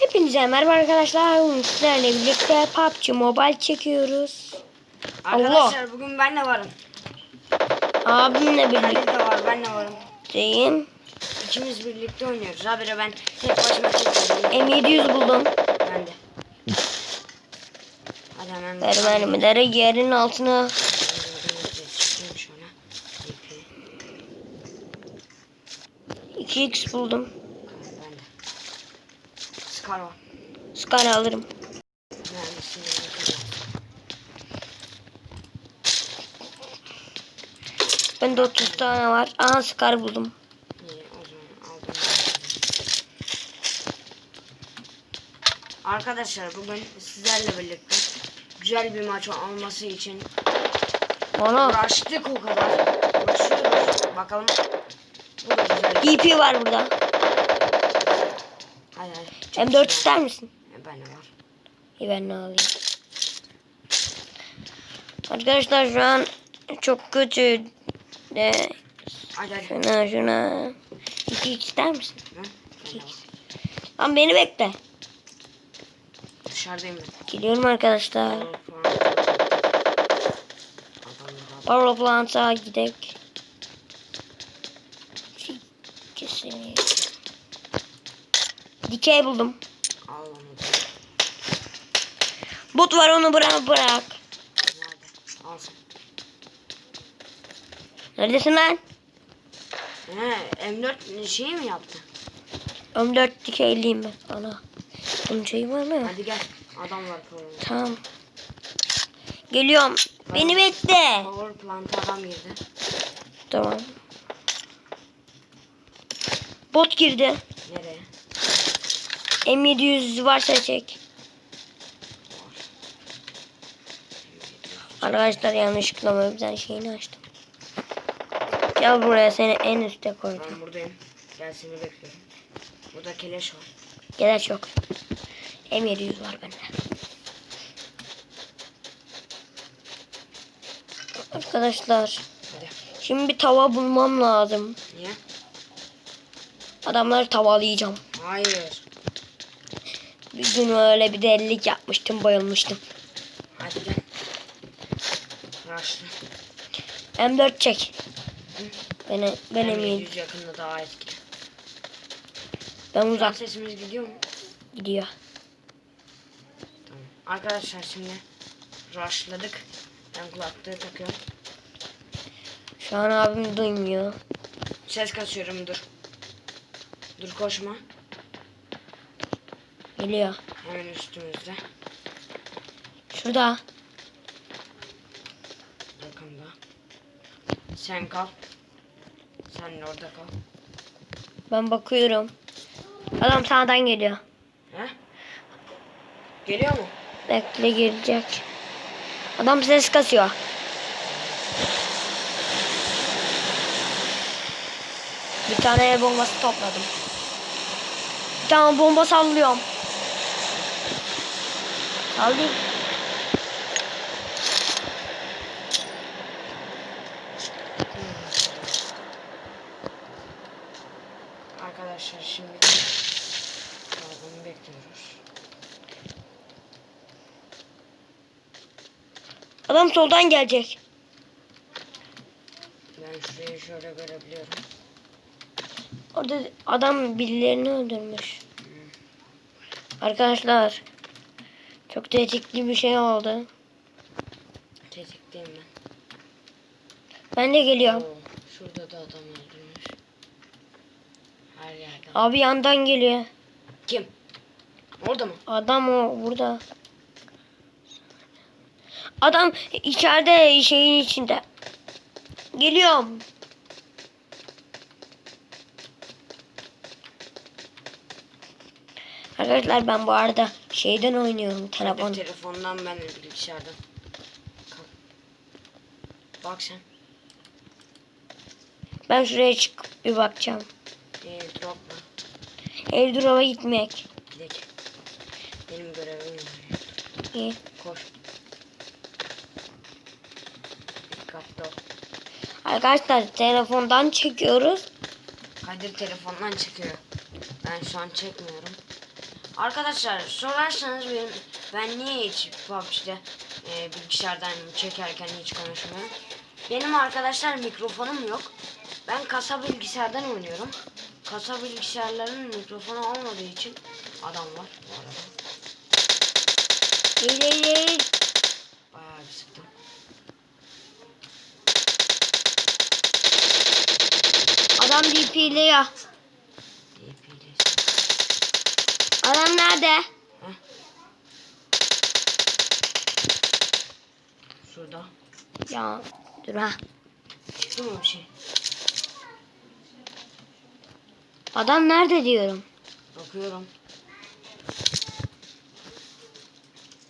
Hepinize merhaba arkadaşlar. Bugün sizlerle birlikte PUBG Mobile çekiyoruz. Arkadaşlar bugün ben de varım. Abimle Halil birlikteyim. de var ben de varım. İkimiz birlikte oynuyoruz. Habire ben tek başıma çekiyorum. M700 buldum. Ben de. Hadi hemen. Ver mermileri yerin altına. Şuna. İpi. 2x buldum. Ben de. Scar var. Scar alırım. Yakacağım. Bende 30 tane var. Aha Scar buldum. İyi o zaman aldım. Arkadaşlar bugün sizlerle birlikte güzel bir maç olması için Ona uğraştık o kadar. Uğraşıyoruz. Bakalım. Bu da güzel. DP var burada. Hadi hadi. Çok M4 güzel. ister misin? E, Ben var. İyi ben ne alayım. Arkadaşlar şu an çok kötü. De şuna şuna. 2x ister misin? Hı? Ben. Lan beni bekle. Dışarıdayım ben. Geliyorum arkadaşlar. Power Plant'a gidek. Dikey buldum. Bot var onu bırak bırak. Neredesin lan? He, M4 şey mi yaptı? M4 dikeyliyim ben. Ana. Bunun şeyi var mı? Hadi gel. Adam var programda. Tamam. Geliyorum. Beni bekle. Power plant adam girdi. Tamam. Bot girdi. Nereye? M700 varsa çek. Arkadaşlar yanlışlıkla Mobzen şeyini açtım. Gel buraya seni en üste koydum. Ben buradayım. Gel seni bekliyorum. Burada keleş var. Gerek yok. M700 var bende. Arkadaşlar Hadi. şimdi bir tava bulmam lazım. Niye? Adamları tavalayacağım. Hayır. Bir gün öyle bir delilik yapmıştım bayılmıştım. Hadi gel. Raşlı. M4 çek. Beni, ben eminim. yakında daha etkili. Ben Uzak uzak sesimiz gidiyor mu? gidiyor. Tamam. Arkadaşlar şimdi rushladık. Ben kulaklığı takıyorum. Şu an abim duymuyor. Ses kasıyorum dur. Dur koşma. Geliyor. Hemen üstümüzde. Şurada. Yakında. Sen kal. Sen de orada kal. Ben bakıyorum. Adam sağdan geliyor. He? Geliyor mu? Bekle gelecek. Adam ses kasıyor. Bir tane el bombası topladım. Bir tane bomba sallıyorum. Sallayayım. Arkadaşlar şimdi adamı bekliyoruz. Adam soldan gelecek. Ben şurayı şöyle görebiliyorum. Orada adam birilerini öldürmüş. Arkadaşlar çok tetikli bir şey oldu. Tetikteyim ben. Ben de geliyorum. Oo, şurada da adam öldürmüş. Her yerde. Abi yandan geliyor. Kim? Orada mı? Adam o burada. Adam içeride şeyin içinde. Geliyorum. Arkadaşlar ben bu arada şeyden oynuyorum telefon. Hadi telefondan ben de bilgisayardan. Bak sen. Ben şuraya çıkıp bir bakacağım. Ee, dropla. Airdrop'a gitmek. Gidelim. Benim görevim var. İyi. Koş. Dikkatli ol. Arkadaşlar telefondan çekiyoruz. Kadir telefondan çekiyor. Ben şu an çekmiyorum. Arkadaşlar sorarsanız benim ben niye hiç PUBG'de e, bilgisayardan çekerken hiç konuşmuyorum. Benim arkadaşlar mikrofonum yok. Ben kasa bilgisayardan oynuyorum. Kasa bilgisayarların mikrofonu olmadığı için adam var bu arada. Değil değil değil. Bayağı sıktım. Adam. DP'li. Adam nerede? Şurada. Ya dur ha. Çıktı mı bir şey? Adam nerede diyorum. Bakıyorum.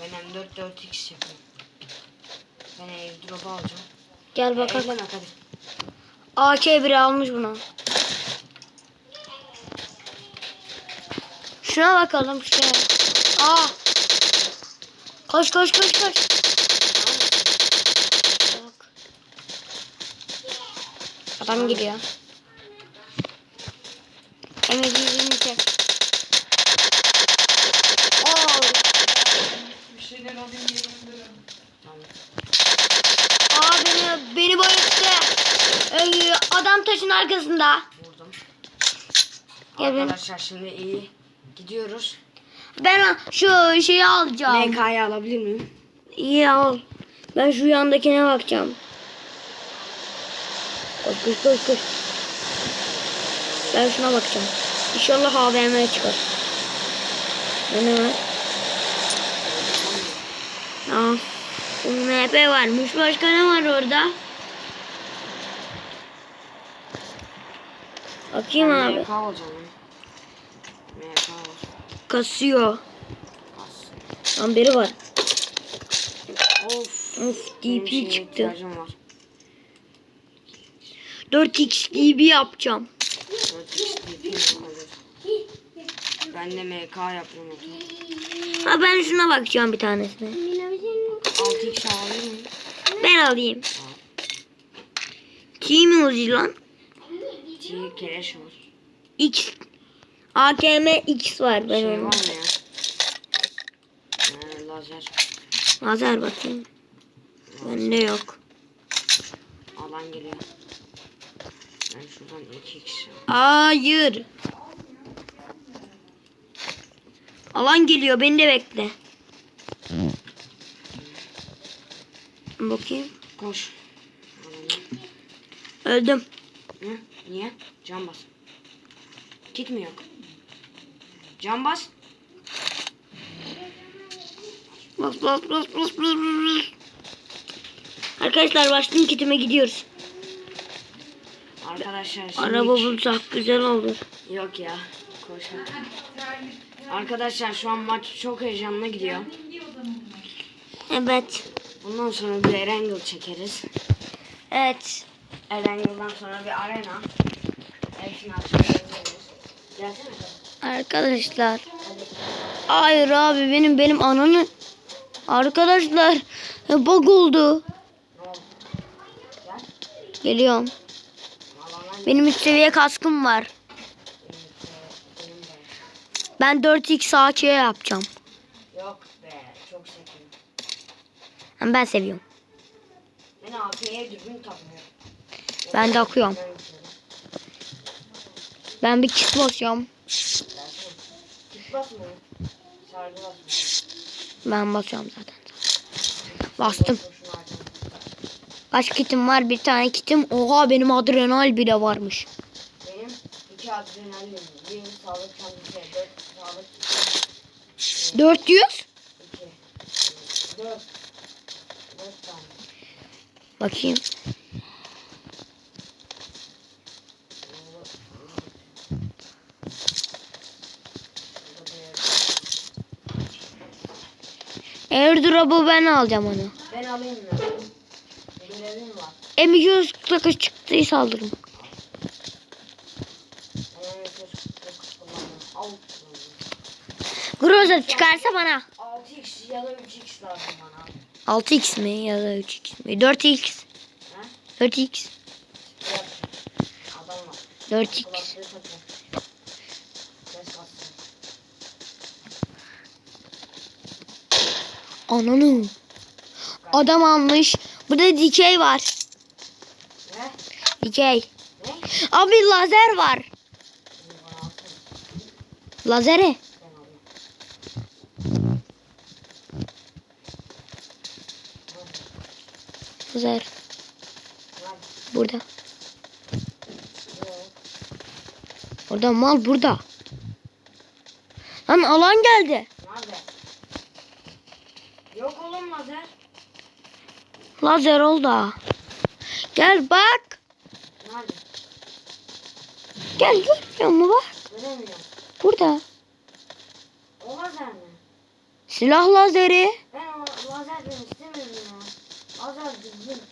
Ben M4 4x yapıyorum. Ben airdrop'u alacağım. Gel Bakalım. bakalım. hadi. AK biri almış bunu. Şuna bakalım şuraya. Aa. Koş koş koş koş. Adam geliyor. Emeciğini çek. Oo. Tamam. Aa beni, beni bayılttı. Ee, adam taşın arkasında. Vurdum. Gel benim. Arkadaşlar şimdi iyi. Gidiyoruz. Ben şu şeyi alacağım. MK'yı alabilir miyim? İyi al. Ben şu yandakine bakacağım. Koş koş koş koş. Ben şuna bakacağım. İnşallah AVM çıkar. Ne ne var? Aa. MP varmış. Başka ne var orada? Bakayım abi. MK alacağım. ya. MK var. Kasıyor. Lan biri var. Of. Of DP çıktı. ihtiyacım var. 4x DB yapacağım. 4x DP. Ben de MK yapıyorum. Ha ben şuna bakacağım bir tanesine. 6x alabilir miyim? Ben alayım. Kim Uzi lan? T keleş var. X. AKM X var ben Şey var mı ya? Ee, lazer. Lazer bakayım. Bende yok. Alan geliyor. Ben şuradan 2x Hayır. Alan geliyor beni de bekle. Bakayım. Koş. Öldüm. Ne? Niye? Can bas. Kit mi yok? Can bas. Bas bas bas bas bas bas. Arkadaşlar başlayın kitime gidiyoruz. Arkadaşlar şimdi Araba bulsak güzel olur. Yok ya. Koş. Arkadaşlar şu an maç çok heyecanlı gidiyor. Evet. Bundan sonra bir Erangel çekeriz. Evet. Erangel'dan sonra bir arena. Hepsini açıklayabiliriz. Gelsene. Arkadaşlar. Hayır abi benim benim ananı. Arkadaşlar e, bug oldu. Geliyorum. Benim üst seviye kaskım var. Ben 4x AK yapacağım. Yok be. Çok sekin. Hem Ben seviyorum. Ben AK'ye dürbün takmıyorum. Ben de akıyorum. Ben bir kit basıyorum. Gelsene. Git basmıyor. Sargı basmıyor. Ben basıyorum zaten. Bastım. Kaç kitim var? Bir tane kitim. Oha benim adrenal bile varmış. Benim iki adrenalin, bir sağlık çantası, dört sağlık 400. iki, dört, dört tane. Bakayım. Airdrop'u ben alacağım onu. Ben alayım mı? Görevim var. M200 takış çıktıysa alırım. Groza çıkarsa bana. 6x ya da 3x lazım bana. 6x mi ya da 3x mi? 4x. Ha? 4x. Ne yapayım? Adam var. 4x. Kulaklığı takıyor. Ses bastırıyor. Ananı. Adam almış. Burada dikey var. Ne? Dikey. Ne? Abi lazer var. Lazeri. Lazer. Burada. Orada mal burada. Lan alan geldi. Nerede? Yok oğlum lazer. Lazer oldu. Gel bak. Nerede? Gel görmüyor musun bak. Göremiyorum. Burada. O lazer mi? Silah lazeri. Ben o lazer ben istemiyorum ya. Lazer düzgün.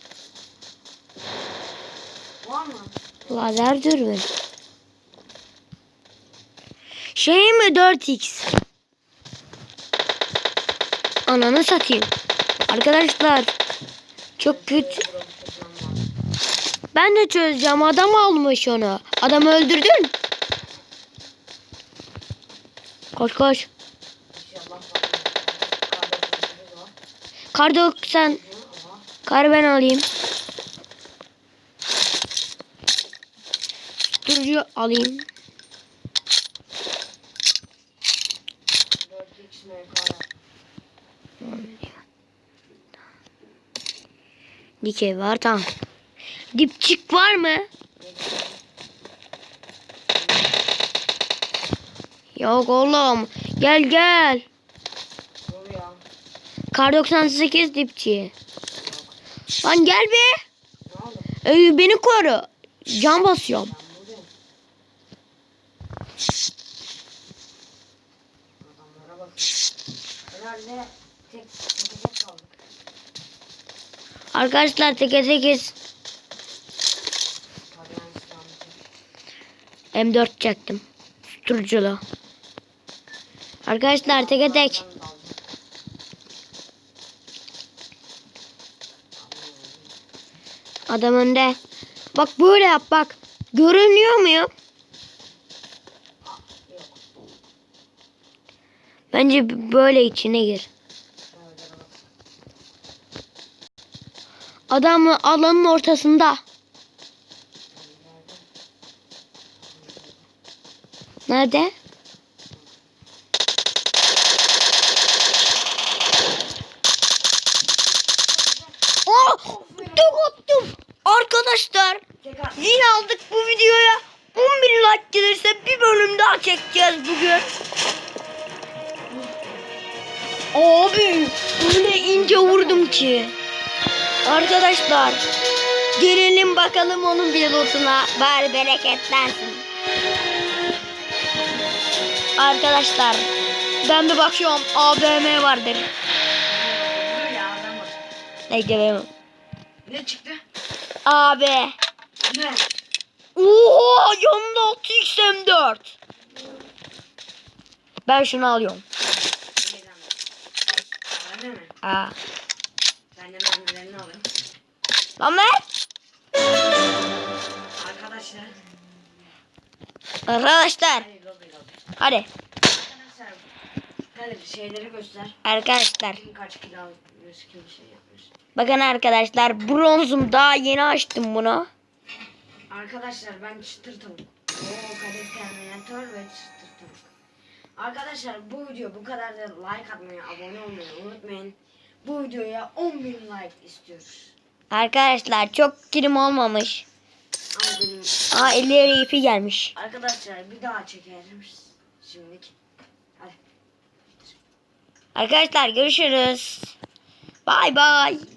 Var mı? Lazer dürbün. Şey mi 4x? Ananı satayım. Arkadaşlar çok kötü. Ben de çözeceğim. Adam almış onu. Adamı öldürdün. Koş koş. Kar 90. Aha. Kar ben alayım. Durucu alayım. 4x MK. Dikey var tamam. Dipçik var mı? Yok oğlum. Gel gel. Kar 98 dipçi. Lan gel be. Ee, beni koru. Can basıyorum. Ben buradayım. Adamlara bak. Herhalde tek tek tek kaldık. Arkadaşlar teke tekiz Tarayan silahını çek. M4 çektim. Susturuculu. Arkadaşlar teke tek. Adam önde. Bak böyle yap bak. Görünüyor muyum? Bence böyle içine gir. Şöyle bak. Adam alanın ortasında. Nerede? Oh! Tuk attım. Arkadaşlar zil aldık bu videoya. 10 bin like gelirse bir bölüm daha çekeceğiz bugün. Abi öyle ince vurdum ki. Arkadaşlar gelelim bakalım onun pilotuna. Bari bereketlensin. Arkadaşlar ben bir bakıyorum AVM vardır. Böyle adam var. Ne geleyim? Ne çıktı? Abi. Ne? Oha yanında 6x M4. Ben şunu alıyorum. Aa. Ben de mermilerini alayım. Lan ver. Arkadaşlar. Arkadaşlar. Hadi lobi lobi. Hadi. Arkadaşlar. Hadi şeyleri göster. Arkadaşlar. Kim kaç kilo almış kim şey yapmış. Bakın arkadaşlar bronzum daha yeni açtım bunu. Arkadaşlar ben çıtır tavuk. Oo kadet terminator ve çıtır tavuk. Arkadaşlar bu video bu kadar da like atmayı, abone olmayı unutmayın. Bu videoya 10.000 like istiyoruz. Arkadaşlar çok kirim olmamış. Aa 50 yere ipi gelmiş. arkadaşlar bir daha çekeriz. Şimdilik. Hadi. Arkadaşlar görüşürüz. Bay bay.